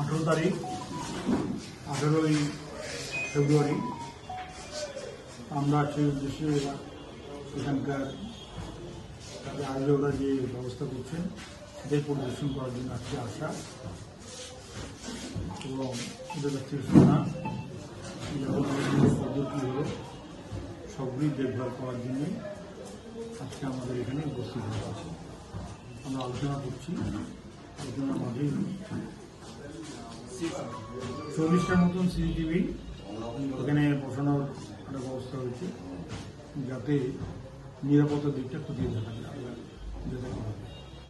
আঠেরো তারিখ, আঠেরোই ফেব্রুয়ারি। আমরা সেই উদ্দেশ্যে এখানকার তাদের আয়োজকরা যে ব্যবস্থা করছেন, সেটাই পরিদর্শন করার জন্য আজকে আসা। এবং ওদের কাছ থেকে শোনা পদ্ধতি হলো সবগুলি দেখভাল করার জন্য আজকে আমাদের এখানে উপস্থিত হয়েছে। আমরা আলোচনা করছি, আলোচনার মাঝেই চল্লিশটার মতন সিসিটিভি ওখানে বসানোর একটা ব্যবস্থা হয়েছে যাতে নিরাপত্তার দিকটা খতিয়ে দেখা যায়।